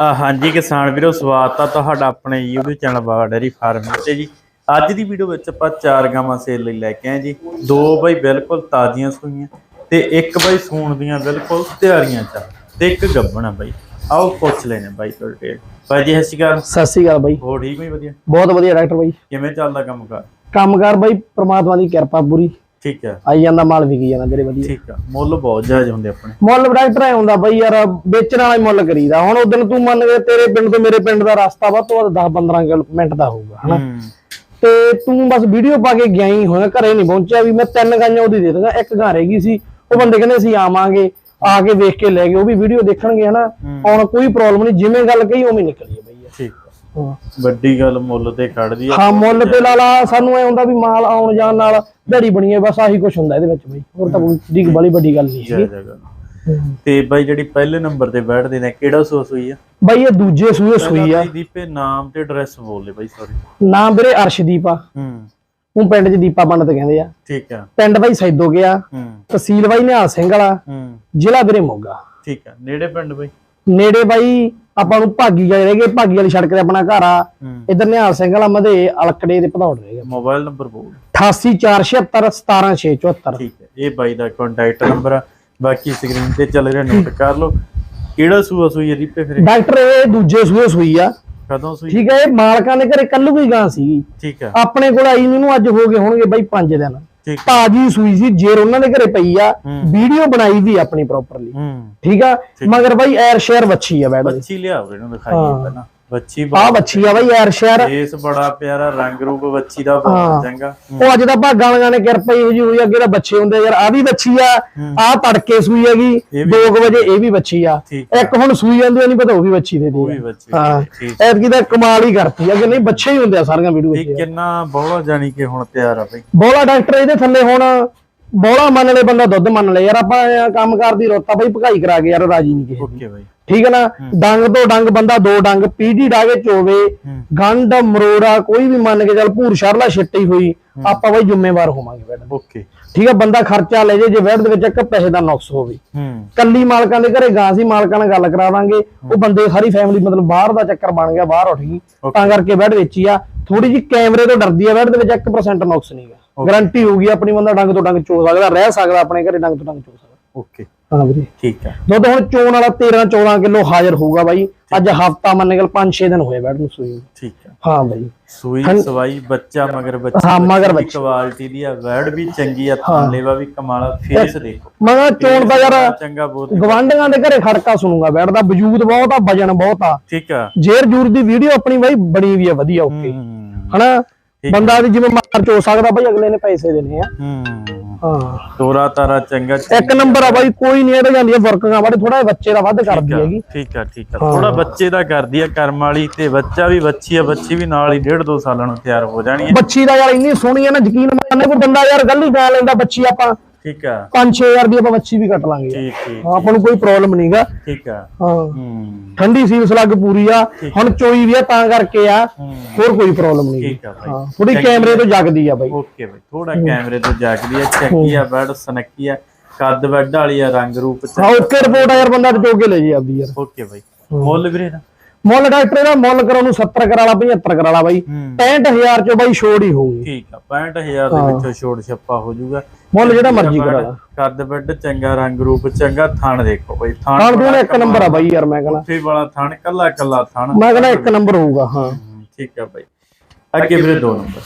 ਹਾਂਜੀ ਕਿਸਾਨ ਵੀਰੋ ਸਵਾਗਤ ਆ ਤੁਹਾਡਾ ਆਪਣੇ YouTube channel Baba dairy farm ਤੇ ਜੀ। ਅੱਜ ਦੀ ਵੀਡੀਓ ਵਿੱਚ ਆਪਾਂ ਚਾਰ ਗਾਵਾਂ ਸੇਲ ਲਈ ਲੈ ਕੇ ਆਏ ਜੀ। ਦੋ ਬਾਈ ਬਿਲਕੁਲ ਤਾਜ਼ੀਆਂ ਸੂਈਆਂ ਤੇ ਇੱਕ ਬਾਈ ਸੂਣ ਦੀਆਂ ਬਿਲਕੁਲ ਤਿਆਰੀਆਂ ਚ ਤੇ ਇੱਕ ਗੱਬਣ ਆ ਬਾਈ। ਆਓ ਪੁੱਛ ਲੈਣੇ ਬਾਈ ਤੋਂ ਡਿਟੇਲ ਬਾਈ ਜੀ ਸਤਿ ਸ਼੍ਰੀ ਅਕਾਲ। ਸਤਿ ਸ੍ਰੀ ਅਕਾਲ ਬਾਈ। ਹੋ ਠੀਕ ਹੋਈ ਵਧੀਆ? ਬਹੁਤ ਵਧੀਆ ਡਾਕਟਰ ਬਾਈ। ਕਿਵੇਂ ਚੱਲਦਾ ਕੰਮ ਕਰ ਕੰਮਕਾਰ ਬਾਈ ਪ੍ਰਮਾਤਮਾ ਦੀ ਕਿਰਪਾ ਪੂਰੀ। ਠੀਕ ਆ। ਆਈ ਜਾਂਦਾ ਮਾਲ ਵਿਕੀ ਜਾਂਦਾ ਮੇਰੇ ਵਧੀਆ। ਠੀਕ ਆ। ਮੁੱਲ ਬਹੁਤ ਜਾਇਜ਼ ਹੁੰਦੇ ਆਪਣੇ। ਮੁੱਲ ਡਾਕਟਰ ਐ ਹੁੰਦਾ ਬਾਈ ਯਾਰ ਵੇਚਣ ਵਾਲਾ ਹੀ ਮੁੱਲ ਕਰੀਦਾ। ਹੁਣ ਉਦੋਂ ਤੂੰ ਮੰਨ ਕੇ ਤੇਰੇ ਪਿੰਡ ਤੋਂ ਮੇਰੇ ਪਿੰਡ ਦਾ ਰਸਤਾ ਵੱਧ ਤੋਂ ਵੱਧ 10 15 ਮਿੰਟ ਦਾ ਹੋਊਗਾ ਹਨਾ? ਹੂੰ। ਤੇ ਤੂੰ ਬਸ ਵੀਡੀਓ ਪਾ ਕੇ ਗਿਆ ਹੀ ਹੋਇਆ ਘਰੇ ਨਹੀਂ ਪਹੁੰਚਿਆ ਵੀ ਮੈਂ ਤਿੰਨ ਗਾਈਆਂ ਉਹਦੀ ਦੇ ਦਾਂਗਾ ਇੱਕ ਗਾਂ ਰਹਿ ਗਈ ਸੀ। ਉਹ ਬੰਦੇ ਕਹਿੰਦੇ ਅਸੀਂ ਆਵਾਂਗੇ ਆ ਕੇ ਵੇਖ ਕੇ ਲੈ ਗਏ ਉਹ ਵੀ ਵੀਡੀਓ ਦੇਖਣਗੇ ਹਨਾ? ਹੁਣ ਕੋਈ ਪ੍ਰੋਬਲਮ ਨਹੀਂ ਜਿਵੇਂ ਗੱਲ ਕਹੀ ਉਵੇਂ ਨਿਕਲੀ ਹੈ ਬਾਈ। ਠੀਕ ਹਾਂ ਵੱਡੀ ਗੱਲ ਮੁੱਲ ਤੇ ਕੱਢਦੀ ਆ। ਹਾਂ ਮੁੱਲ ਤੇ ਲਾ ਲਾ ਸਾਨੂੰ ਐ ਹੁੰਦਾ ਵੀ ਮਾਲ ਆਉਣ ਜਾਣ ਨਾਲ ਦਿਹਾੜੀ ਬਣੀ ਹੈ ਬਸ ਆਹੀ ਕੁਝ ਹੁੰਦਾ ਇਹਦੇ ਵਿੱਚ ਬਈ। ਹੋਰ ਤਾਂ ਕੋਈ ਢੀਕ ਬੜੀ ਵੱਡੀ ਗੱਲ ਨਹੀਂ ਹੈਗੀ। ਤੇ ਬਾਈ ਜਿਹੜੀ ਪਹਿਲੇ ਨੰਬਰ ਤੇ ਬੈਠਦੇ ਨੇ ਕਿਹੜਾ ਸੋਸ ਹੋਈ ਆ? ਬਾਈ ਇਹ ਦੂਜੇ ਸੂਏ ਸੂਈ ਆ। ਦੀਪੇ ਨਾਮ ਤੇ ਐਡਰੈਸ ਬੋਲੇ ਬਾਈ ਸੌਰੀ ਨਾਮ ਵੀਰੇ ਅਰਸ਼ਦੀਪ ਆ। ਹੂੰ। ਉਹ ਪਿੰਡ 'ਚ ਦੀਪਾ ਪੰਡਤ ਕਹਿੰਦੇ ਆ। ਠੀਕ ਆ। ਪਿੰਡ ਬਾਈ ਸੈਦੋ ਗਿਆ ਹੂੰ। ਤਹਿਸੀਲ ਬਾਈ ਨਿਹਾਲ ਸਿੰਘ ਵਾਲਾ। ਹੂੰ। ਜ਼ਿਲ੍ਹਾ ਵੀਰੇ ਮੋਗਾ। ਠੀਕ ਆ। ਨੇੜੇ ਪਿੰਡ ਬਾਈ? ਨੇੜੇ ਬਾਈ ਆਪਾਂ ਨੂੰ ਭਾਗੀ ਗਏ ਰਹਿ ਗਏ ਭਾਗੀ ਵਾਲੀ ਸੜਕ ਤੇ ਆਪਣਾ ਘਰ ਆ। ਇਧਰ ਨਿਹਾਲ ਸਿੰਘ ਵਾਲਾ ਮਧੇ ਅਲਕੜੇ ਦੇ ਭਦੌੜ ਰਹਿ ਗਿਆ ਮੋਬਾਈਲ ਨੰਬਰ ਬੋਲ। 8847717674 ਠੀਕ ਹੈ ਇਹ ਬਾਈ ਦਾ ਕੰਟੈਕਟ ਨੰਬਰ ਆ। ਬਾਕੀ ਸਕਰੀਨ ਤੇ ਚੱਲ ਰਿਹਾ ਨੋਟ ਕਰ ਲਓ। ਕਿਹੜਾ ਸੂਆ ਸੂਈ ਦੀਪੇ ਫਿਰ? ਡਾਕਟਰ ਇਹ ਦੂਜੇ ਸੂਏ ਸੂਈ ਆ। ਕਦੋਂ ਸੂਈ? ਠੀਕ ਹੈ ਇਹ ਮਾਲਕਾਂ ਦੇ ਘਰੇ ਕੱਲੂ ਹੀ ਗਾਂ ਸੀਗੀ। ਠੀਕ ਆ ਆਪਣੇ ਕੋਲ ਆਈ ਨੂੰ ਅੱਜ ਹੋ ਗਏ ਹੋਣਗੇ ਬਾਈ 5 ਦਿਨ। ਤਾਜੀ ਸੂਈ ਸੀ ਜੇਰ ਉਹਨਾਂ ਦੇ ਘਰੇ ਪਈ ਆ। ਵੀਡੀਓ ਬਣਾਈ ਵੀ ਆਪਣੀ ਪ੍ਰੋਪਰਲੀ ਠੀਕ ਆ? ਮਗਰ ਬਾਈ ਐਰ ਸ਼ੇਅਰ ਵੱਛੀ ਆ ਬੈਡ ਬੱਚੀ ਲਿਆਓ ਇਹਨੂੰ ਦਿਖਾਈਏ ਪਹਿਲਾਂ। ਬੱਚੀ ਆ ਵੱਛੀ ਆ ਬਾਈ ਐਰ ਸ਼ੇਅਰ ਫੇਸ ਬੜਾ ਪਿਆਰਾ ਰੰਗ ਰੂਪ ਬੱਚੀ ਦਾ। ਬਹੁਤ ਚੰਗਾ। ਉਹ ਅੱਜ ਤਾਂ ਭਾਗਾਂ ਵਾਲਿਆਂ ਨੇ ਕਿਰਪਾ ਹੀ ਹੋਈ ਹੋਈ ਅੱਗੇ ਤਾਂ ਬੱਚੇ ਹੁੰਦੇ ਯਾਰ। ਆ ਵੀ ਬੱਚੀ ਆ ਆ ਤੜਕੇ ਸੂਈ ਹੈਗੀ ਇਹ ਵੀ 2 ਵਜੇ ਇਹ ਵੀ ਬੱਚੀ ਆ। ਇੱਕ ਹੁਣ ਸੂਈ ਜਾਂਦੀ ਨਹੀਂ ਪਤਾ ਉਹ ਵੀ ਬੱਚੀ ਦੇ ਉਹ ਦੀ ਵੀ ਆ। ਬੱਚੀ ਹਾਂ। ਠੀਕ ਐਤਕੀ ਤਾਂ ਕਮਾਲ ਹੀ ਕਰਤੀ। ਆ ਕਿ ਨਹੀਂ ਬੱਚੇ ਹੀ ਹੁੰਦੇ ਆ ਸਾਰੀਆਂ ਵੀਡੀਓ ਇਹ ਕਿੰਨਾ ਬੋਲਾ ਜਾਣੀ ਕਿ ਹੁਣ ਤਿਆਰ ਆ ਬਈ। ਬੋਲਾ ਡਾਕਟਰ ਇਹਦੇ ਥੱਲੇ ਹੁਣ ਬੋਲਾ ਮੰਨ ਲੈ ਬੰਦਾ ਦੁੱਧ ਮੰਨ ਲੈ ਯਾਰ ਆਪਾਂ ਕੰਮ ਕਰਦੀ ਰੋਤਾ ਬਈ ਭਗਾਈ ਕਰਾ ਕੇ ਯਾਰ ਰਾਜੀ ਨਹੀਂ ਕਿਸੇ ਦੀ। ਓਕੇ ਬਾਈ। ਠੀਕ ਹੈ ਨਾ? ਡੰਗ ਤੋਂ ਡੰਗ ਬੰਦਾ ਦੋ ਡੰਗ ਪੀੜੀ ਡਾਗੇ ਚੋਵੇ ਗੰਡ ਮਰੋੜਾ ਕੋਈ ਵੀ ਮੰਨ ਕੇ ਚੱਲ ਭੂਰ ਸ਼ਰਲਾ ਛਿੱਟੀ ਹੋਈ ਆਪਾਂ ਬਈ ਜ਼ਿੰਮੇਵਾਰ ਹੋਵਾਂਗੇ ਬੈਡ ਓਕੇ। ਠੀਕ ਹੈ ਬੰਦਾ ਖਰਚਾ ਲੈ ਜੇ ਜੇ ਬੈਡ ਦੇ ਵਿੱਚ ਇੱਕ ਪੈਸੇ ਦਾ ਨੁਕਸ ਹੋਵੇ। ਹੂੰ। ਕੱਲੀ ਮਾਲਕਾਂ ਦੇ ਘਰੇ ਗਾਂ ਸੀ ਮਾਲਕਾਂ ਨਾਲ ਗੱਲ ਕਰਾ ਦਾਂਗੇ। ਉਹ ਬੰਦੇ ਸਾਰੀ ਫੈਮਿਲੀ ਮਤਲਬ ਬਾਹਰ ਦਾ ਚੱਕਰ ਬਣ ਗਿਆ ਬਾਹਰ ਉੱਠ ਗਈ। ਤਾਂ ਕਰਕੇ ਬੈਡ ਵੇਚੀ ਆ। ਥੋੜੀ ਜੀ ਕੈਮਰੇ ਤੋਂ ਡਰਦੀ ਆ ਬੈਡ ਦੇ ਵਿੱਚ 1% ਨੁਕਸ ਨਹੀਂਗਾ ਗਾਰੰਟੀ ਹੋਊਗੀ ਆਪਣੀ ਬੰਦਾ ਡੰਗ ਤੋਂ ਡੰਗ ਚੋ ਸਕਦਾ ਰਹਿ ਸਕਦਾ ਆਪਣੇ ਘਰੇ ਡੰਗ ਤੋਂ ਡੰਗ ਚੋ ਸਕਦਾ। ਓਕੇ ਹਾਂ ਵੀਰੇ। ਠੀਕ ਆ। ਦੁੱਧ ਹੁਣ ਚੋਣ ਵਾਲਾ 13 14 ਕਿਲੋ ਹਾਜ਼ਰ ਹੋਊਗਾ ਬਾਈ। ਅੱਜ ਹਫਤਾ ਮੰਨ ਕੇ 5-6 ਦਿਨ ਹੋਏ ਬੈਡ ਨੂੰ ਸੂਈ। ਠੀਕ ਆ। ਹਾਂ ਬਾਈ। ਸੂਈ ਸਵਾਈ ਬੱਚਾ ਮਗਰ ਬੱਚੀ ਹਾਂ, ਮਗਰ ਬੱਚੀ। ਕੁਆਲਿਟੀ ਦੀ ਆ ਵਰਡ ਵੀ ਚੰਗੀ ਆ ਥਾਨੇਵਾ ਵੀ ਕਮਾਲ ਫੇਸ ਦੇਖੋ। ਮੈਂ ਚੋਣ ਦਾ ਯਾਰ ਚੰਗਾ ਬਹੁਤ। ਗਵਾਂਢੀਆਂ ਦੇ ਘਰੇ ਖੜਕਾ ਸੁਣੂਗਾ ਬੈਡ ਦਾ ਵਜੂਦ ਬਹੁਤ ਆ ਵਜਨ ਬਹੁਤ ਆ। ਠੀਕ ਆ। ਜੇਰ ਜੂਰ ਦੀ ਵੀਡੀਓ ਆਪਣੀ ਬਾਈ ਬਣੀ ਵੀ ਆ ਵਧੀਆ ਓਕੇ ਹੂੰ। ਹਨਾ? ਬੰਦਾ ਜਿਵੇਂ ਮਾਰ ਚੋ ਸਕਦਾ ਬਾਈ ਅਗਲੇ ਨੇ ਪੈਸੇ ਦੇਣੇ ਆ। ਹੂੰ। ਹਾਂ। ਤੋਰਾ ਤਾਰਾ ਚੰਗਾ ਇੱਕ ਨੰਬਰ ਆ ਬਾਈ ਕੋਈ ਨਹੀਂ ਇਹਦੇ ਜਾਂਦੀ ਵਰਕਾਂ ਬਾਰੇ ਥੋੜਾ ਬੱਚੇ ਦਾ ਵੱਧ ਕਰਦੀ ਹੈਗੀ। ਠੀਕ ਆ ਠੀਕ ਆ। ਥੋੜਾ ਬੱਚੇ ਦਾ ਕਰਦੀ ਆ ਕਰਮ ਵਾਲੀ ਤੇ ਬੱਚਾ ਵੀ ਬੱਚੀ ਆ ਬੱਚੀ ਵੀ ਨਾਲ ਹੀ ਡੇਢ ਦੋ ਸਾਲਾਂ ਨੂੰ ਤਿਆਰ ਹੋ ਜਾਣੀ ਹੈ ਬੱਚੀ ਦਾ ਯਾਰ ਇੰਨੀ ਸੋਹਣੀ ਆ ਨਾ ਯਕੀਨ ਮੰਨੇ ਕੋਈ ਬੰਦਾ ਯਾਰ ਗੱਲੀ ਗਾ ਲੈਂਦਾ ਬੱਚੀ ਆਪਾਂ। ਠੀਕ ਆ। 5-6000 ਦੀ ਆਪਾਂ ਬੱਚੀ ਵੀ ਕੱਟ ਲਾਂਗੇ। ਠੀਕ ਠੀਕ ਹਾਂ, ਆਪਾਂ ਨੂੰ ਕੋਈ ਪ੍ਰੋਬਲਮ ਨਹੀਂਗਾ ਠੀਕ ਆ। ਹਾਂ। ਠੰਡੀ ਸੀਲ ਲੱਗ ਪੂਰੀ ਆ। ਹੁਣ ਚੋਈ ਵੀ ਆ ਤਾਂ ਕਰਕੇ ਆ। ਹੋਰ ਕੋਈ ਪ੍ਰੋਬਲਮ ਨਹੀਂ ਠੀਕ ਆ ਹਾਂ ਥੋੜੀ ਕੈਮਰੇ ਤੋਂ ਜਗਦੀ ਆ ਬਾਈ। ਓਕੇ ਬਾਈ ਥੋੜਾ ਕੈਮਰੇ ਤੋਂ ਜਾਗਦੀ ਆ ਚੱਕੀ ਆ ਬੈਡ ਸਨੱਕੀ ਆ ਕੱਦ ਵੱਡ ਵਾਲੀ ਆ ਰੰਗ ਰੂਪ ਚ। ਹਾਂ ਓਕੇ ਰਿਪੋਰਟ ਆ ਯਾਰ ਬੰਦਾ ਚੋ ਕੇ ਲੈ ਜੀ ਆਪਦੀ ਯਾਰ। ਓਕੇ ਬਾਈ। ਮੁੱਲ ਵੀਰੇ ਦਾ? ਮੁੱਲ ਡਾਕਟਰ ਦਾ ਮੁੱਲ ਕਰਾਉ ਨੂੰ 70 ਕਰਾਲਾ 75 ਕਰਾਲਾ ਬਾਈ। ਹੂੰ। 65000 ਚੋਂ ਬਾਈ ਛੋੜ ਹੀ ਹੋਊਗੀ। ਠੀਕ ਆ 65000 ਦੇ ਵਿੱਚੋਂ ਛੋੜ ਛੱਪਾ ਹੋ ਜਾਊਗਾ। ਮੁੱਲ ਜਿਹੜਾ ਮਰਜ਼ੀ ਕਰਾ। ਲਾ ਕੱਦ ਵੱਡ ਚੰਗਾ ਰੰਗ ਰੂਪ ਚੰਗਾ ਥਣ ਦੇਖੋ ਬਾਈ ਥਣ ਪੀਣ ਇੱਕ ਨੰਬਰ ਆ ਬਾਈ ਯਾਰ ਮੈਂ ਕਹਿੰਦਾ। ਉੱਥੇ ਵਾਲਾ ਥਣ ਕੱਲਾ ਕੱਲਾ ਥਣ। ਮੈਂ ਕਹਿੰਦਾ ਇੱਕ ਨੰਬਰ ਹੋਊਗਾ ਹਾਂ। ਠੀਕ ਆ ਬਾਈ। ਅੱਗੇ ਵੀਰੇ ਦੋ ਨੰਬਰ।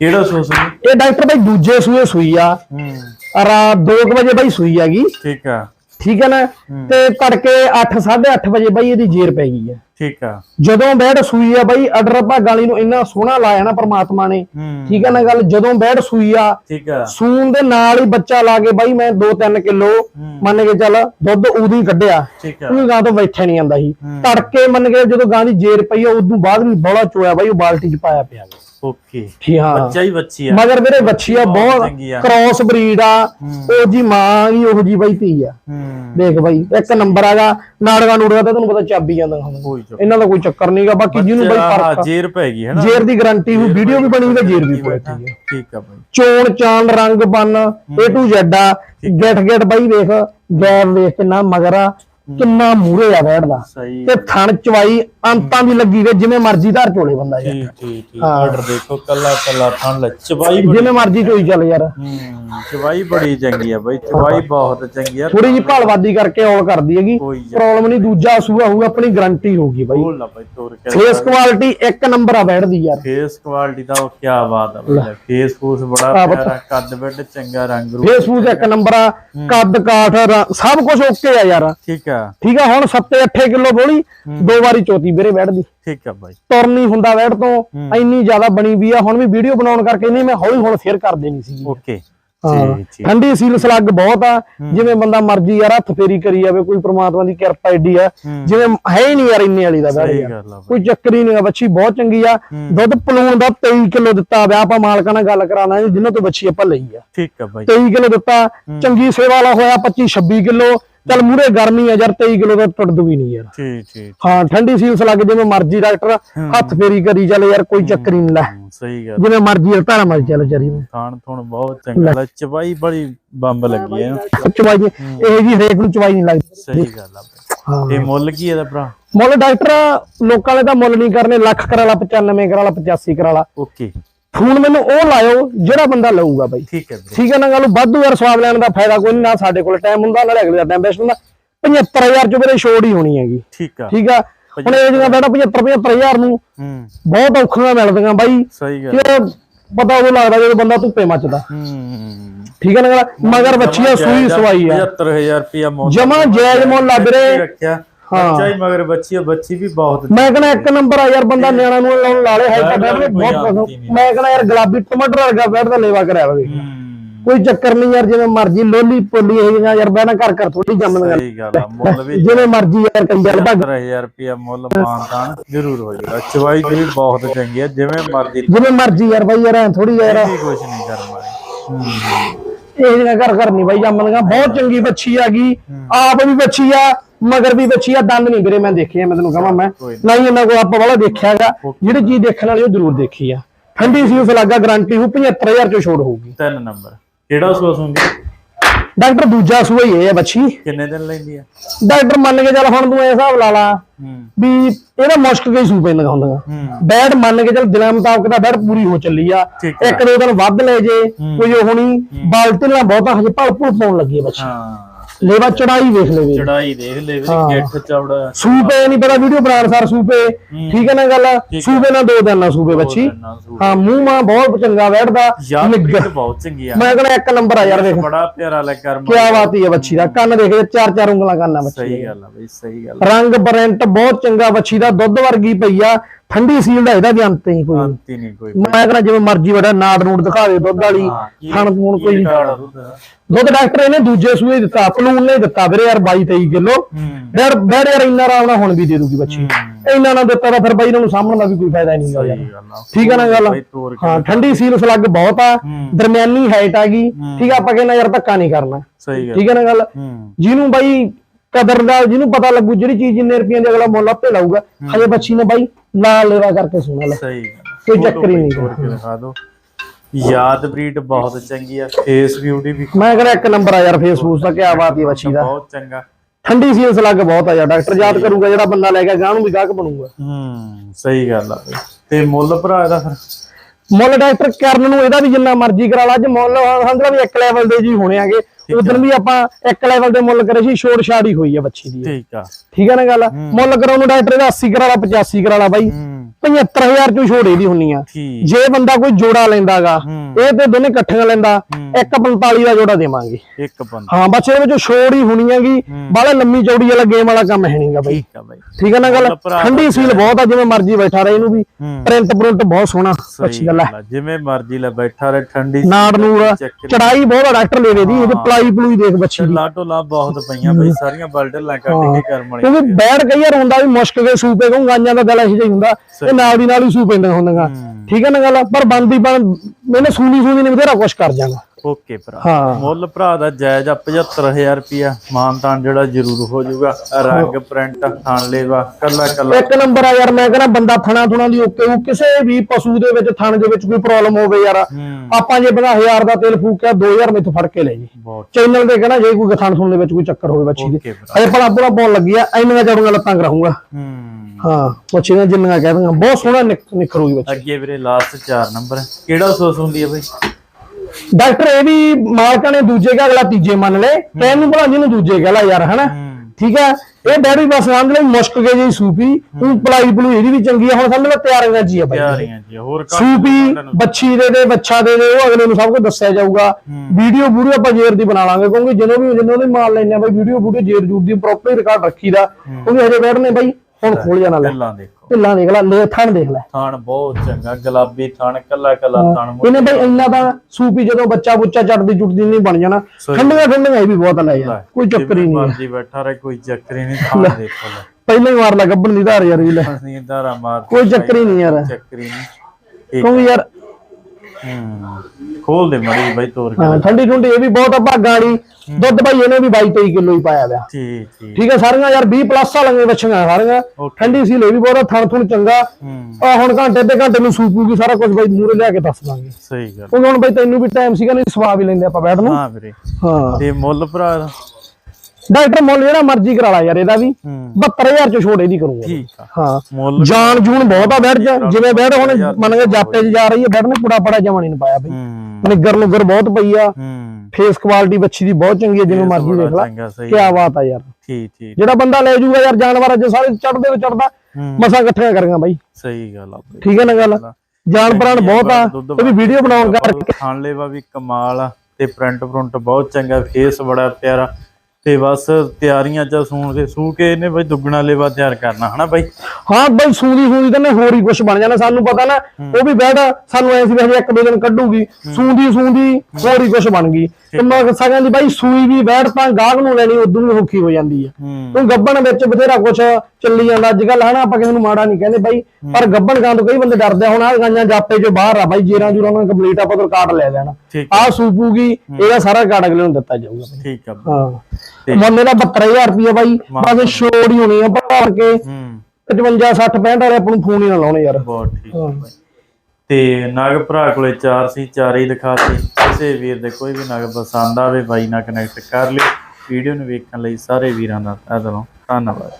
ਕਿਹੜਾ ਸੋਸ ਇਹ ਡਾਕਟਰ ਬਾਈ ਦੂਜੇ ਸੂਏ ਸੂਈ ਆ। ਹੂੰ। ਰਾਤ 2 ਵਜੇ ਬਾਈ ਸੂਈ ਆਗੀ ਠੀਕ ਆ। ਠੀਕ ਹੈ ਨਾ? ਤੇ ਤੜਕੇ 8 8:30 ਵਜੇ ਬਾਈ ਇਹਦੀ ਜੇਰ ਪੈ ਗਈ ਆ ਠੀਕ ਆ। ਜਦੋਂ ਬੈਡ ਸੂਈ ਆ ਬਾਈ ਅਡਰ ਭਾਗਾਲੀ ਨੂੰ ਇੰਨਾ ਸੋਹਣਾ ਲਾਇਆ ਨਾ ਪ੍ਰਮਾਤਮਾ ਨੇ। ਹੂੰ। ਠੀਕ ਹੈ ਨਾ ਗੱਲ? ਜਦੋਂ ਬੈਡ ਸੂਈ ਆ ਠੀਕ ਆ। ਸੂਨ ਦੇ ਨਾਲ ਹੀ ਬੱਚਾ ਲਾ ਕੇ ਬਾਈ ਮੈਂ 2-3 ਕਿਲੋ ਮੰਨ ਕੇ ਚੱਲ ਦੁੱਧ ਉਦੋਂ ਹੀ ਕੱਢਿਆ। ਠੀਕ ਆ। ਉਹ ਗਾਂ ਤੋਂ ਬੈਠਿਆ ਨਹੀਂ ਜਾਂਦਾ ਸੀ। ਤੜਕੇ ਮੰਨ ਕੇ ਜਦੋਂ ਗਾਂ ਦੀ ਜੇਰ ਪਈ ਆ ਉਦੋਂ ਬਾਅਦ ਵੀ ਬੋਲਾ ਚੋਇਆ ਬਾਈ ਉਹ ਬਾਲਟੀ 'ਚ ਪਾਇਆ ਪਿਆ। ਓਕੇ ਠੀਕ ਹਾਂ। ਬੱਚਾ ਹੀ ਬੱਚੀ ਆ। ਮਗਰ ਵੀਰੇ ਬੱਚੀ ਆ ਬਹੁਤ ਚੰਗੀ ਆ। ਕ੍ਰਾਸ ਬਰੀਡ ਆ। ਉਹ ਜੀ ਮਾਂ ਹੀ ਉਹ ਜੀ ਬਾਈ ਧੀ ਆ। ਹੂੰ। ਦੇਖ ਬਾਈ ਇੱਕ ਨੰਬਰ ਆਗਾ ਨਾੜਗਾ ਨੂੜਗਾ ਤਾਂ ਤੁਹਾਨੂੰ ਪਤਾ ਚਾਬੀ ਜਾਂਦਾ ਹੁਣ ਕੋਈ ਇਹਨਾਂ ਦਾ ਕੋਈ ਚੱਕਰ ਨਹੀਂਗਾ ਬਾਕੀ ਜਿਹਨੂੰ ਬਾਈ ਫ਼ਰਕ ਆ। ਜੇਰ ਪੈ ਗਈ ਹੈ ਨਾ ਜੇਰ ਦੀ ਗਾਰੰਟੀ ਹੋਈ ਵੀਡੀਓ ਵੀ ਬਣੀ ਹੋਈ ਜੇਰ ਵੀ ਪੋਇਤੀ ਹੈ ਠੀਕ ਆ ਬਾਈ। ਚੋਣ ਚਾਂਦ ਰੰਗ ਬਨ A to Z ਆ। ਗੈਟ ਗੈਟ ਬਾਈ ਵੇਖ ਗੈਰ ਵੇਖ ਕਿੰਨਾ ਮਗਰ ਆ ਕਿੰਨਾ ਮੂਰੇ ਆ ਬੈਠਦਾ। ਸਹੀ ਤੇ ਥਣ ਚਵਾਈ ਅੰਤਾਂ ਦੀ ਲੱਗੀ ਵੇ ਜਿਵੇਂ ਮਰਜ਼ੀ ਧਾਰ ਚੋਲੇ ਬੰਦਾ ਯਾਰ। ਠੀਕ ਠੀਕ। ਠੀਕ ਆਰਡਰ ਦੇਖੋ ਕੱਲਾ ਕੱਲਾ ਥਣ ਲੈ ਚਵਾਈ ਜਿਵੇਂ ਮਰਜ਼ੀ ਚੋਈ ਚੱਲ ਯਾਰ। ਹੂੰ ਚਵਾਈ ਬੜੀ ਚੰਗੀ ਆ ਬਈ ਚਵਾਈ ਬਹੁਤ ਚੰਗੀ ਆ। ਥੋੜੀ ਜੀ ਭਾਲਵਾਦੀ ਕਰਕੇ ਔਲ ਕਰਦੀ ਹੈਗੀ। ਪ੍ਰੋਬਲਮ ਨਹੀਂ ਦੂਜਾ ਸੂਆ ਹੋਊਗਾ ਆਪਣੀ ਗਾਰੰਟੀ ਹੋਊਗੀ ਬਾਈ। ਬੋਲ ਲਾ ਬਈ ਤੋਰ ਕੇ। ਫੇਸ ਕੁਆਲਿਟੀ ਇੱਕ ਨੰਬਰ ਆ ਬੈਠਦੀ ਯਾਰ। ਫੇਸ ਕੁਆਲਿਟੀ ਦਾ ਉਹ ਕੀ ਬਾਤ ਆ ਬਈ ਫੇਸ ਫੂਸ ਬੜਾ। ਪਿਆਰਾ ਕੱਦ ਬੈੱਡ ਚੰਗਾ ਰੰਗ ਰੂਪ ਫੇਸਬੁੱਕ ਇੱਕ ਨੰਬਰ ਆ ਕੱਦ ਕਾਠ ਸਭ ਕੁਝ ਓਕੇ ਆ ਯਾਰ। ਠੀਕ ਆ। ਠੀਕ ਆ ਹੁਣ 7-8 ਕਿਲੋ ਬੋਲੀ ਦੋ ਵਾਰੀ ਚੋਤੀ ਵੀਰੇ ਬੈਠਦੀ। ਠੀਕ ਆ ਬਾਈ। ਤੁਰ ਨਹੀਂ ਹੁੰਦਾ ਬੈਠ ਤੋਂ ਇੰਨੀ ਜ਼ਿਆਦਾ ਬਣੀ ਵੀ ਆ ਹੁਣ ਵੀ ਵੀਡੀਓ ਬਣਾਉਣ ਕਰਕੇ ਨਹੀਂ ਮੈਂ ਹੌਲੀ ਹੌਲੀ ਫੇਰ ਕਰ ਦੇਣੀ ਸੀ ਓਕੇ। ਠੰਡੀ ਸੀਲ ਸਲੱਗ ਬਹੁਤ ਆ ਜਿਵੇਂ ਬੰਦਾ ਮਰਜ਼ੀ ਯਾਰ ਹੱਥ ਫੇਰੀ ਕਰੀ ਜਾਵੇ ਕੋਈ ਪ੍ਰਮਾਤਮਾ ਦੀ ਕਿਰਪਾ ਏਡੀ ਆ। ਜਿਵੇਂ ਹੈ ਹੀ ਨਹੀਂ ਯਾਰ ਇੰਨੇ ਵਾਲੀ ਦਾ ਕੋਈ ਚੱਕਰ ਹੀ ਨਹੀਂ ਆ ਬੱਚੀ ਬਹੁਤ ਚੰਗੀ ਆ। ਦੁੱਧ ਪਲੂਣ ਦਾ 23 ਕਿਲੋ ਦਿੱਤਾ ਵਿਆ ਆਪਾਂ ਮਾਲਕਾਂ ਨਾਲ ਗੱਲ ਕਰਾਣਾ ਜਿਨ੍ਹਾਂ ਤੋਂ ਬੱਚੀ ਆਪਾਂ ਲਈ ਆ। ਠੀਕ ਆ ਬਾਈ। 23 ਕਿਲੋ ਦਿੱਤਾ ਚੰਗੀ ਸੇਵਾ ਵਾਲਾ ਹੋਇਆ 25 26 ਕਿਲੋ ਚੱਲ ਮੂਰੇ ਗਰਮੀ ਆ ਯਾਰ 23 ਕਿਲੋ ਦਾ ਟੁੱਟ ਦੂਗੀ ਨਹੀਂ ਯਾਰ। ਠੀਕ ਠੀਕ। ਹਾਂ ਠੰਡੀ ਸੀਲਸ ਲੱਗ ਜਿਵੇਂ ਮਰਜ਼ੀ ਡਾਕਟਰ ਹੱਥ ਫੇਰੀ ਕਰੀ ਚੱਲ ਯਾਰ ਕੋਈ ਚੱਕਰ ਹੀ ਨਹੀਂ ਲੈ। ਸਹੀ ਗੱਲ। ਜਿਵੇਂ ਮਰਜ਼ੀ ਭੈਣਾ ਮਰਜ਼ੀ ਚੱਲ ਜਰੀ ਨੂੰ। ਥਾਣ ਥੁਣ ਬਹੁਤ ਚੰਗਾ ਚਵਾਈ ਬੜੀ ਬੰਬ ਲੱਗੀ ਹੈ ਚਵਾਈ ਇਹ ਜੀ ਹਰੇਕ ਨੂੰ ਚਵਾਈ ਨਹੀਂ ਲੱਗਦੀ। ਸਹੀ ਗੱਲ ਆ ਇਹ ਮੁੱਲ ਕੀ ਇਹਦਾ ਭਰਾ? ਮੁੱਲ ਡਾਕਟਰ ਲੋਕਾਂ ਨੇ ਤਾਂ ਮੁੱਲ ਨਹੀਂ ਕਰਨੇ ਲੱਖ ਕਰਾ ਲਾ 95 ਕਰਾ ਲਾ 85 ਕਰਾ ਲਾ ਓਕੇ। ਫੋਨ ਮੈਨੂੰ ਉਹ ਲਾਇਓ ਜਿਹੜਾ ਬੰਦਾ ਲਊਗਾ ਬਾਈ। ਠੀਕ ਹੈ ਠੀਕ ਹੈ ਨਾ ਗੱਲ ਵਾਧੂ ਯਾਰ ਸਵਾਦ ਲੈਣ ਦਾ ਫਾਇਦਾ ਕੋਈ ਨਹੀਂ ਨਾ ਸਾਡੇ ਕੋਲ ਟਾਈਮ ਹੁੰਦਾ ਨਾਲੇ ਅਗਲੇ ਦਾ ਟਾਈਮ ਵੇਸਟ ਹੁੰਦਾ। 75000 ਚ ਮੇਰੇ ਛੋੜ ਹੀ ਹੋਣੀ ਹੈਗੀ। ਠੀਕ ਆ। ਠੀਕ ਆ? ਹੁਣ ਇਹ ਜਿਹੜਾ ਬੈਠਾ 75 75000 ਨੂੰ ਹੂੰ। ਬਹੁਤ ਔਖੀਆਂ ਮਿਲਦੀਆਂ ਬਾਈ। ਸਹੀ ਗੱਲ। ਕਿ ਪਤਾ ਉਹ ਲੱਗਦਾ ਜਦੋਂ ਬੰਦਾ ਧੁੱਪੇ ਮੱਚਦਾ। ਹੂੰ। ਠੀਕ ਹੈ ਨਾ ਗੱਲ ਮਗਰ ਬੱਚੀਆਂ ਸੂਈ ਸਵਾਈ ਆ। 75000 ਰੁਪਿਆ ਮੁੱਲ ਜਮਾ ਜਾਇਜ਼ ਮੁੱਲ ਲੱਗ ਰਹੇ ਰੱਖਿਆ। ਬੱਚਾ ਹੀ ਮਗਰ ਬੱਚੀ ਆ, ਬੱਚੀ ਵੀ ਬਹੁਤ ਮੈਂ ਕਹਿੰਦਾ ਇੱਕ ਨੰਬਰ ਆ ਯਾਰ ਬੰਦਾ ਨਿਆਣਾ ਨੂੰ ਲਾਉਣ ਲਾਲੇ ਹਾਈ ਤਾਂ ਬਹੁਤ ਪਸੰਦ। ਮੈਂ ਕਹਿੰਦਾ ਯਾਰ ਗੁਲਾਬੀ ਟਮਾਟਰ ਵਰਗਾ ਬੈਠ ਦਾ ਲੇਵਾ ਕਰਿਆ ਹੂੰ। ਕੋਈ ਚੱਕਰ ਨਹੀਂ ਯਾਰ ਜਿਵੇਂ ਮਰਜ਼ੀ ਲੋਲੀ ਪੋਲੀ ਇਹ ਜਿਹੀਆਂ ਯਾਰ ਬਹਿਣਾ ਕਰ ਕਰ ਥੋੜੀ ਜੰਮਦੀਆਂ ਸਹੀ ਗੱਲ ਆ ਮੁੱਲ ਵੀ ਜਿਵੇਂ ਮਰਜ਼ੀ ਯਾਰ ਕੰਜਰ ਭੱਗ 75000 ਰੁਪਿਆ ਮੁੱਲ ਮਾਨਤਾਨ ਜ਼ਰੂਰ ਹੋ ਜਾਏਗਾ। ਚਵਾਈ ਵੀ ਬਹੁਤ ਚੰਗੀ ਹੈ ਜਿਵੇਂ ਮਰਜ਼ੀ ਜਿਵੇਂ ਮਰਜ਼ੀ ਯਾਰ ਬਾਈ ਯਾਰ ਥੋੜੀ ਯਾਰ। ਵੀ ਕੁਝ ਨਹੀਂ ਕਰਨ ਵਾਲੀ ਇਹ ਜਿਹੀਆਂ ਕਰ ਕਰ ਨਹੀਂ ਬਾਈ ਜੰਮਦੀਆਂ ਬਹੁਤ ਚੰਗੀ ਬੱਚੀ ਆ ਗਈ। ਆਪ ਵੀ ਬੱਚੀ ਆ। ਮਗਰ ਵੀ ਬੱਚੀ ਆ ਦੰਦ ਨਹੀਂ ਵੀਰੇ ਮੈਂ ਦੇਖੀ ਆ ਮੈਂ ਤੈਨੂੰ ਕਹਾਂ ਮੈਂ ਕੋਈ ਨਾ। ਹੀ ਇਹਨਾਂ ਕੋਲ ਆਪਾਂ ਵਾਲਾ ਦੇਖਿਆਗਾ ਜਿਹੜੀ ਚੀਜ਼ ਦੇਖਣ ਵਾਲੀ ਉਹ ਜ਼ਰੂਰ ਦੇਖੀ ਆ। ਠੰਡੀ ਸੀ ਉਸ ਲੱਗਾ ਗਾਰੰਟੀ ਹੋ 75000 ਚੋਂ ਛੋੜ ਹੋਊਗੀ। ਤਿੰਨ ਨੰਬਰ। ਕਿਹੜਾ ਸੂਆ ਸੂੰਗੀ? ਡਾਕਟਰ ਦੂਜਾ ਸੂਆ ਹੀ ਇਹ ਆ ਬੱਚੀ। ਕਿੰਨੇ ਦਿਨ ਲੈਂਦੀ ਆ? ਡਾਕਟਰ ਮੰਨ ਕੇ ਚੱਲ ਹੁਣ ਤੂੰ ਇਹ ਹਿਸਾਬ ਲਾ ਲਾ ਹੂੰ। ਵੀ ਇਹਦਾ ਮੁਸ਼ਕ ਕੇ ਸੂ ਪੈਂਦਾ ਹੁੰਦਾਗਾ ਹੂੰ। ਬੈਡ ਮੰਨ ਕੇ ਚੱਲ ਦਿਨਾਂ ਮੁਤਾਬਕ ਤਾਂ ਬੈਡ ਪੂਰੀ ਹੋ ਚੱਲੀ ਆ। ਇੱਕ ਦੋ ਦਿਨ ਵੱਧ ਲੈ ਜੇ ਕੋਈ ਉਹ ਨਹੀਂ। ਬਾਲਟੀ ਨਾਲ ਬਹੁਤਾ ਹਜੇ ਭਲ ਭੁਲ ਪਾਉਣ ਲੱਗੀ ਆ ਬੱਚੀ। ਹਾਂ। ਲੇਵਾ ਚੜਾਈ ਵੇਖ ਲੈ ਵੀ ਚੜਾਈ ਦੇਖ ਲੈ ਵੀ ਗਿੱਠ ਚੌੜਾ ਸੂਪੇ ਨਹੀਂ ਪਤਾ ਵੀਡੀਓ ਬਣਾਉਣ ਸਾਰ ਸੂਪੇ ਠੀਕ ਹੈ ਨਾ ਗੱਲ? ਸੂਪੇ ਨਾਲ ਦੋ ਦਿਨ ਸੂਪੇ ਬੱਚੀ। ਹਾਂ ਮੂੰਹ ਮਾਂ ਬਹੁਤ ਚੰਗਾ ਬੈਠਦਾ। ਯਾਰ ਨਿੱਘ। ਬਰੀਡ ਬਹੁਤ ਚੰਗੀ ਆ। ਮੈਂ ਕਹਿੰਦਾ ਇੱਕ ਨੰਬਰ ਆ ਯਾਰ ਦੇਖ। ਬੜਾ ਪਿਆਰਾ ਲੱਗਾ ਕਿਆ ਬਾਤ ਹੀ ਹੈ ਬੱਚੀ ਦਾ। ਕੰਨ ਦੇਖ ਚਾਰ ਚਾਰ ਉਂਗਲਾਂ ਕੰਨ ਆ ਬੱਚੀ ਸਹੀ ਗੱਲ ਆ ਬਈ ਸਹੀ ਗੱਲ ਰੰਗ ਬਰੈਂਟ ਬਹੁਤ ਚੰਗਾ ਬੱਚੀ ਦਾ। ਦੁੱਧ ਵਰਗੀ ਪਈ ਆ। ਠੰਡੀ ਸੀਲ ਦਾ ਇਹਦਾ ਵੀ ਅੰਤ ਨਹੀਂ ਕੋਈ। ਅੰਤੀ ਨਹੀਂ ਕੋਈ। ਮੈਂ ਕਹਿੰਦਾ ਜਿਵੇਂ ਮਰਜ਼ੀ ਵੜਾ ਨਾੜ ਨੂੜ ਦਿਖਾ ਦੇ ਦੁੱਧ ਵਾਲੀ ਖਾਣ ਖੂਣ ਕੋਈ। ਦੁੱਧ? ਡਾਕਟਰ ਇਹਨੇ ਦੂਜੇ ਸੂਏ ਦਿੱਤਾ ਪਲੂਨ ਨੇ ਦਿੱਤਾ ਵੀਰੇ ਯਾਰ 22 23 ਕਿਲੋ। ਡਰ ਬੈੜ ਯਾਰ ਇੰਨਾ ਆਰਾਮ ਨਾਲ ਹੁਣ ਵੀ ਦੇ ਦੂਗੀ ਬੱਚੀ। ਇੰਨਾ ਨਾ ਦਿੱਤਾ ਤਾਂ ਫਿਰ ਬਾਈ ਇਹਨਾਂ ਨੂੰ ਸਾਹਮਣ ਦਾ ਵੀ ਕੋਈ ਫਾਇਦਾ ਨਹੀਂ ਗਾ ਯਾਰ ਸਹੀ ਗੱਲ ਆ ਠੀਕ ਹੈ ਨਾ ਗੱਲ? ਹਾਂ ਠੰਡੀ ਸੀਲ ਸਲੱਗ ਬਹੁਤ ਆ ਦਰਮਿਆਨੀ ਹਾਈਟ ਆ ਗਈ। ਠੀਕ ਆ ਆਪਾਂ ਕਹਿੰਦਾ ਯਾਰ ਧੱਕਾ ਨਹੀਂ ਕਰਨਾ। ਠੀਕ ਹੈ ਨਾ ਗੱਲ? ਜਿਹਨੂੰ ਬਾਈ ਕਦਰ ਦਾ ਜਿਹਨੂੰ ਪਤਾ ਲੱਗੂ ਜਿਹੜੀ ਚੀਜ਼ ਜਿੰਨੇ ਰੁਪਈਆਂ ਦੀ ਅਗਲਾ ਮੁੱਲ ਆਪੇ ਲਾਊਗਾ ਹਜੇ ਬੱਚੀ ਨੇ ਬਾਈ ਲਾ ਲੇਵਾ ਕਰਕੇ ਸੁਣਾ ਲੈ। ਸਹੀ ਕੋਈ ਚੱਕਰ ਹੀ ਨਹੀਂ ਦਿਖਾ ਦਿਓ। ਯਾਦ ਬਰੀਡ ਬਹੁਤ ਚੰਗੀ ਆ ਫੇਸ ਬਿਊਟੀ ਵੀ ਮੈਂ ਕਹਿੰਦਾ ਇੱਕ ਨੰਬਰ ਆ ਯਾਰ ਫੇਸਬੁੱਕ ਦਾ ਕਿਆ ਬਾਤ ਹੈ ਬੱਚੀ ਦਾ। ਬਹੁਤ ਚੰਗਾ। ਠੰਡੀ ਸੀਲ ਸਲੱਗ ਬਹੁਤ ਆ ਯਾਰ ਡਾਕਟਰ ਯਾਦ ਕਰੂਗਾ ਜਿਹੜਾ ਬੰਦਾ ਲੈ ਕੇ ਗਾਹ ਨੂੰ ਵੀ ਗਾਹਕ ਬਣੂਗਾ। ਹੂੰ ਸਹੀ ਗੱਲ ਆ। ਤੇ ਮੁੱਲ ਭਰਾ ਇਹਦਾ ਫਿਰ? ਮੁੱਲ ਡਾਕਟਰ ਕਰਨ ਨੂੰ ਇਹਦਾ ਵੀ ਜਿੰਨਾ ਮਰਜ਼ੀ ਕਰਾ ਲਾ ਜੇ ਮੁੱਲ ਹੰਦਰਾ ਵੀ ਇੱਕ ਲੈਵਲ ਦੇ ਜੀ ਹੋਣੇ ਆਗੇ। ਉਦੋਂ ਵੀ ਆਪਾਂ ਇੱਕ ਲੈਵਲ ਦੇ ਮੁੱਲ ਕਰੇ ਸੀ ਛੋੜ ਛਾੜ ਹੋਈ ਆ ਬੱਚੀ ਦੀ। ਠੀਕ ਆ। ਠੀਕ ਹੈ ਨਾ ਗੱਲ? ਮੁੱਲ ਕਰਾਉਣ ਨੂੰ ਡਾਕਟਰ ਇਹਦਾ 80 ਕਰਾ ਲਾ 85 ਕਰਾ ਲਾ ਬਾਈ 75000 ਚੋਂ ਛੋੜ ਇਹਦੀ ਹੁੰਨੀ ਆ। ਠੀਕ। ਜੇ ਬੰਦਾ ਕੋਈ ਜੋੜਾ ਲੈਂਦਾਗਾ ਹੂੰ। ਇਹ ਤੇ ਦੋਨੇ ਇਕੱਠੀਆਂ ਲੈਂਦਾ 145 ਦਾ ਜੋੜਾ ਦੇਵਾਂਗੇ। ਇੱਕ ਬੰਦਾ ਹਾਂ ਇਹਦੇ ਵਿੱਚੋਂ ਛੋੜ ਹੀ ਹੋਣੀ ਹੈਗੀ। ਬਾਲੇ ਲੰਮੀ ਚੌੜੀ ਵਾਲਾ ਗੇਮ ਵਾਲਾ ਕੰਮ ਹੈ ਨਹੀਂਗਾ ਬਾਈ। ਠੀਕ ਆ ਬਾਈ। ਠੀਕ ਹੈ ਨਾ ਗੱਲ? ਭਰਾ ਠੰਡੀ ਸੀਲ ਬਹੁਤ ਆ ਜਿਵੇਂ ਮਰਜ਼ੀ ਬੈਠਾ ਰਹੇ ਇਹਨੂੰ ਵੀ। ਹੂੰ। ਪ੍ਰਿੰਟ ਪ੍ਰਿੰਟ ਬਹੁਤ ਸੋਹਣਾ ਸਹੀ ਅੱਛੀ ਗੱਲ ਹੈ। ਗੱਲ ਜਿਵੇਂ ਮਰਜ਼ੀ ਲੈ ਬੈਠਾ ਰਹੇ ਠੰਡੀ ਨਾੜ ਨੂੜ ਚੱਕ ਚੜਾਈ ਬਹੁਤ ਆ ਡਾਕਟਰ ਲੈਵੇ ਦੀ ਇਹਦੇ ਪਲਾਈ ਪਲੂਈ ਦੇਖ ਬੱਚੀ ਦੀ। ਲਾਟੋ ਲਾ ਬਹੁਤ ਪਈਆਂ ਬਈ ਸਾਰੀਆਂ ਬਲਡਲਾਂ ਕੱਟ ਕੇ ਕਰਮ ਵਾਲੀ ਕਿਉਂਕਿ ਬੈਠ ਕਈ ਵਾਰ ਹੁੰਦਾ ਵੀ ਮੁਸ਼ਕ ਕੇ ਸੂਪੇ ਕਹੂੰ ਗਾਂਜਾਂ ਦਾ ਦਿਲ ਇਹੋ ਜਿਹਾ ਹੀ ਹੁੰਦਾ। ਇਹ ਨਾਲ ਦੀ ਨਾਲ ਹੀ ਸੂ ਪੈਂਦਾ ਹੁੰਦਾਗਾ। ਠੀਕ ਹੈ ਨਾ ਗੱਲ? ਪਰ ਬੰਦੀ ਬਣ ਮੈਨੇ ਸੂਨੀ ਸੂਨੀ ਨੇ ਬਥੇਰਾ ਕੁਛ ਕਰ ਜਾਣਾ ਓਕੇ ਭਰਾ। ਹਾਂ। ਮੁੱਲ ਭਰਾ ਦਾ ਜਾਇਜ਼ ਆ 75000 ਰੁਪਿਆ ਮਾਨਤਾਨ ਜਿਹੜਾ ਜ਼ਰੂਰ ਹੋ ਜਾਊਗਾ। ਰੰਗ ਪ੍ਰਿੰਟ ਥਣ ਲੇਵਾ ਕੱਲਾ ਕੱਲਾ। ਇੱਕ ਨੰਬਰ ਆ ਯਾਰ ਮੈਂ ਕਹਿੰਦਾ ਬੰਦਾ ਥਣਾ ਥੁਣਾ ਦੀ ਓਕੇ ਉਹ ਕਿਸੇ ਵੀ ਪਸ਼ੂ ਦੇ ਵਿੱਚ ਥਣ ਦੇ ਵਿੱਚ ਕੋਈ ਪ੍ਰੋਬਲਮ ਹੋਵੇ ਯਾਰ। ਹੂੰ। ਆਪਾਂ ਜੇ ਬਣਾ 1000 ਦਾ ਤੇਲ ਫੂਕਿਆ 2000 ਮੈਥੋਂ ਫੜ ਕੇ ਲੈ ਜੀ। ਚੈਨਲ ਤੇ ਕਹਿੰਦਾ ਜੇ ਕੋਈ ਥਣ ਥੁਣ ਦੇ ਵਿੱਚ ਕੋਈ ਚੱਕਰ ਹੋਵੇ ਬੱਚੀ ਦੇ। ਅਜੇ ਭਲਾ ਪਾਉਣ ਲੱਗੀ ਆ ਇੰਨੀਆਂ ਜੜੂਆਂ ਲੱਤਾਂ ਕਰਾਉਂਗਾ। ਹੂੰ। ਹਾਂ ਪੁੱਛੀਆਂ ਜਿੰਨੀਆਂ ਕਹਿ ਦਾਂਗਾ ਬਹੁਤ ਸੋਹਣਾ ਨਿਕ- ਨਿਖਰੂਗੀ ਬੱਚੀ। ਅੱਗੇ ਵੀਰੇ ਲਾਸਟ 4 ਨੰਬਰ ਕਿਹੜਾ ਸੋਸ ਹੁੰਦੀ ਹੈ ਬਈ? ਡਾਕਟਰ ਇਹ ਵੀ ਮਾਲਕਾਂ ਨੇ ਦੂਜੇ ਕਾ ਅਗਲਾ ਤੀਜੇ ਮੰਨ ਲਏ। ਕਹਿਣ ਨੂੰ ਭਲਾ ਜਿਹਨੂੰ ਦੂਜੇ ਕਹਿ ਲਾ ਯਾਰ ਹਨਾ? ਹੂੰ। ਠੀਕ ਹੈ ਇਹ ਡੈਰੀ ਬਸ ਸਮਝ ਲਈ ਮੁਸ਼ਕ ਕੇ ਜੀ ਸੂਪੀ। ਉਹ ਪਲਾਈ ਪਲੂ ਇਹਦੀ ਵੀ ਚੰਗੀ ਆ ਹੁਣ ਸਮਝ ਲੈ ਤਿਆਰੀਆਂ ਜੀ ਆ ਬਾਈ। ਪਿਆਰੀਆਂ ਜੀ ਹੋਰ ਘੱਟ ਸੂਪੀ ਬੱਚੀ ਦੇ ਦੇ ਬੱਚਾ ਦੇ ਦੇ ਉਹ ਅਗਲੇ ਨੂੰ ਸਭ ਕੁਝ ਦੱਸਿਆ ਜਾਊਗਾ। ਵੀਡੀਓ ਵੀਡੀਓ ਆਪਾਂ ਜੇਰ ਦੀ ਬਣਾ ਲਾਂਗੇ ਕਿਉਂਕਿ ਜਦੋਂ ਵੀ ਜਦੋਂ ਵੀ ਮਾਲ ਲੈਣੇ ਆ ਬਾਈ ਵੀਡੀਓ ਵੀਡੀਓ ਜੇਰ ਜੂਰ ਦੀ ਪ੍ਰੋਪਰ ਰਿਕਾਰਡ ਰੱਖੀਦਾ। ਕਿਉਂਕਿ ਹਜੇ ਬੈਠਨੇ ਬਾਈ। ਹੁਣ ਖੋਲ ਜਾਣਾ ਲੈ। ਪਹਿਲਾਂ ਦੇਖੋ। ਢਿੱਲਾਂ ਦੇਖ ਲੈ ਲੈ ਥਣ ਦੇਖ ਲੈ। ਥਣ ਬਹੁਤ ਚੰਗਾ ਗੁਲਾਬੀ ਥਣ ਕੱਲਾ ਕੱਲਾ ਥਣ ਇਹਨੇ ਬਾਈ ਇੰਨਾ ਤਾਂ ਸੂਪੀ ਜਦੋਂ ਬੱਚਾ ਬੁੱਚਾ ਚੜਦੀ ਚੁੱਟਦੀ ਨਹੀਂ ਬਣ ਜਾਣਾ। ਠੰਡੀਆਂ ਠੰਡੀਆਂ ਇਹ ਵੀ ਬਹੁਤ ਲੈ ਯਾਰ ਕੋਈ ਚੱਕਰ ਹੀ ਨਹੀਂ ਮਰਜ਼ੀ ਬੈਠਾ ਰਹੇ ਕੋਈ ਚੱਕਰ ਹੀ ਨਹੀਂ ਥਣ ਦੇਖੋ ਲੈ। ਪਹਿਲਾਂ ਹੀ ਮਾਰ ਲਾ ਗੱਬਣ ਦੀ ਧਾਰ ਯਾਰ ਵੀ ਲੈ। ਅਸੀਂ ਧਾਰਾ ਮਾਰ ਕੋਈ ਚੱਕਰ ਹੀ ਨਹੀਂ ਯਾਰ। ਚੱਕਰ ਹੀ ਨਹੀਂ। ਕਿਉਂਕਿ ਯਾਰ? ਹੂੰ। ਖੋਲ ਦੇ ਮੜੀ ਬਾਈ ਤੋਰ ਕੇ। ਹਾਂ ਠੰਡੀ ਠੰਡੀ ਇਹ ਵੀ ਬਹੁਤ ਆ ਭਾਗਾਂ ਵਾਲੀ। ਦੁੱਧ ਬਾਈ ਇਹਨੇ ਵੀ 22 23 ਕਿਲੋ ਹੀ ਪਾਇਆ ਵਿਆ ਠੀਕ ਠੀਕ ਠੀਕ ਹੈ ਸਾਰੀਆਂ ਯਾਰ 20 ਪਲੱਸ ਵਾਲੀਆਂ ਬੱਚੀਆਂ ਸਾਰੀਆਂ। ਓਕੇ ਠੰਡੀ ਸੀ ਲੈ ਵੀ ਬਹੁਤ ਆ, ਥਣ ਥੁਣ ਚੰਗਾ। ਹੂੰ। ਆ ਹੁਣ ਘੰਟੇ ਤੇ ਘੰਟੇ ਨੂੰ ਸੂਪੂਗੀ ਸਾਰਾ ਕੁਝ ਬਾਈ ਮੂਰੇ ਲਿਆ ਕੇ ਦੱਸ ਦਾਂਗੇ। ਸਹੀ ਗੱਲ। ਕਿਉਂਕਿ ਹੁਣ ਬਾਈ ਤੈਨੂੰ ਵੀ ਟਾਈਮ ਸੀਗਾ ਨਹੀਂ ਸਵਾ ਵੀ ਲੈਂਦੇ ਆਪਾਂ ਬੈਠ ਨੂੰ। ਹਾਂ ਵੀਰੇ। ਹਾਂ। ਤੇ ਮੁੱਲ ਭਰਾ ਦਾ? ਡਾਕਟਰ ਮੁੱਲ ਜਿਹੜਾ ਮਰਜ਼ੀ ਕਰਾ ਲਾ ਯਾਰ ਇਹਦਾ ਵੀ ਹੂੰ। 72000 ਚ ਛੋੜ ਇਹਦੀ ਕਰੂੰਗਾ। ਠੀਕ ਆ। ਹਾਂ। ਜਾਨ ਜੂਨ ਬਹੁਤ ਆ ਬੈਠ ਜਾ। ਜਿਵੇਂ ਬੈਠ ਹੁਣ ਮੰਨ ਕੇ ਜਾਪੇ 'ਚ ਜਾ ਰਹੀ ਹੈ ਬੈਠ ਨੇ ਪੁੜਾ ਪੜਾ ਜਮਾ ਨਹੀਂ ਪਾਇਆ ਬਈ। ਨਿੱਗਰ ਨੁਗਰ ਬਹੁਤ ਪਈ ਆ। ਫੇਸ ਕੁਆਲਿਟੀ ਬੱਚੀ ਦੀ ਬਹੁਤ ਚੰਗੀ ਹੈ ਜਿਵੇਂ ਮਰਜ਼ੀ ਦੇਖ ਲੈ। ਕੀ ਬਾਤ ਆ ਯਾਰ। ਠੀਕ ਠੀਕ। ਜਿਹੜਾ ਬੰਦਾ ਲੈ ਜਾਊਗਾ ਯਾਰ ਜਾਨਵਰ ਅੱਜ ਸਾਰੇ ਚੜਦੇ ਵਿੱਚ ਚੜਦਾ। ਮਸਾਂ ਇਕੱਠੀਆਂ ਕਰਾਂਗਾ ਬਾਈ। ਸਹੀ ਗੱਲ ਆ ਠੀਕ ਹੈ ਨਾ ਗੱਲ? ਜਾਨ ਪ੍ਰਾਣ ਬਹੁਤ ਆ। ਇਹ ਵੀ ਵੀਡੀਓ ਬਣਾਉਣ ਕਰਕੇ। ਖਾਣ ਲੈਵਾ ਵੀ ਕਮਾਲ ਆ। ਤੇ ਪ੍ਰਿੰਟ ਪ੍ਰਿੰਟ ਬਹੁਤ ਚੰਗਾ ਫੇਸ ਬੜਾ ਪਿਆਰਾ। ਤੇ ਬਸ ਤਿਆਰੀਆਂ ਚ ਸੂਣ ਦੇ ਸੂ ਕੇ ਇਹਨੇ ਬਈ ਦੁੱਗਣਾ ਲੇਵਾ ਤਿਆਰ ਕਰਨਾ ਹਨਾ ਬਾਈ? ਹਾਂ ਬਾਈ ਸੂਦੀ ਸੂਦੀ ਤਾਂ ਨੇ ਹੋਰ ਹੀ ਕੁਝ ਬਣ ਜਾਣਾ ਸਾਨੂੰ ਪਤਾ ਨਾ ਉਹ ਵੀ ਬੈਠ ਸਾਨੂੰ ਐ ਸੀ ਵੀ ਹਜੇ ਇੱਕ ਦੋ ਦਿਨ ਕੱਢੂਗੀ। ਸੂਦੀ ਸੂਦੀ ਹੋਰ ਹੀ ਕੁਝ ਬਣ ਗਈ। ਤੇ ਮੈਂ ਸਕਾਂ ਦੀ ਬਾਈ ਸੂਈ ਵੀ ਬੈਠ ਤਾਂ ਗਾਹਕ ਨੂੰ ਲੈਣੀ ਉਦੋਂ ਵੀ ਔਖੀ ਹੋ ਜਾਂਦੀ ਆ। ਉਹ ਗੱਬਣ ਵਿੱਚ ਬਥੇਰਾ ਕੁਝ ਚੱਲੀ ਜਾਂਦਾ। ਅੱਜ ਕੱਲ ਹਨਾ ਆਪਾਂ ਕਿਸੇ ਨੂੰ ਮਾੜਾ ਨਹੀਂ ਕਹਿੰਦੇ ਬਾਈ ਪਰ ਗੱਬਣ ਗਾਂ ਤੋਂ ਕਈ ਬੰਦੇ ਡਰਦੇ ਆ। ਹੁਣ ਆ ਗਾਂਆਂ ਜਾਪੇ ਜੋ ਬਾਹਰ ਆ ਬਾਈ ਜੇਰਾਂ ਜੂਰਾਂ ਨੂੰ ਕੰਪਲੀਟ ਆਪਾਂ ਤੋਂ ਕਾਰਡ ਲੈ ਲੈਣਾ। ਆ ਸੂਪੂਗੀ ਇਹਦਾ ਸਾਰਾ ਕਾਰਡ ਅਗਲੇ ਨੂੰ ਦਿੱਤਾ ਜਾਊਗਾ। ਬਾਈ। ਠੀਕ ਆ ਬਈ। ਹਾਂ ਮੁੱਲ ਦਾ 72000 ਰੁਪਏ ਬਾਈ ਬਸ ਛੋੜ ਹੀ ਹੋਣੀ ਆ ਭਰ ਕੇ। ਹੂੰ। 55 60 65 ਵਾਲੇ ਆਪਾਂ ਨੂੰ ਫੋਨ ਹੀ ਨਾ ਲਾਉਣੇ ਯਾਰ। ਬਹੁਤ ਠੀਕ ਹਾਂ। ਤੇ ਨਗ ਭਰਾ ਕੋਲੇ ਚਾਰ ਸੀ ਚਾਰੇ ਹੀ ਦਿਖਾਤੇ ਕਿਸੇ ਵੀਰ ਦੇ ਕੋਈ ਵੀ ਨਗ ਪਸੰਦ ਆਵੇ ਬਾਈ ਨਾਲ ਕਨੈਕਟ ਕਰ ਲਿਓ। ਵੀਡੀਓ ਨੂੰ ਵੇਖਣ ਲਈ ਸਾਰੇ ਵੀਰਾਂ ਦਾ ਦਿਲੋਂ ਧੰਨਵਾਦ।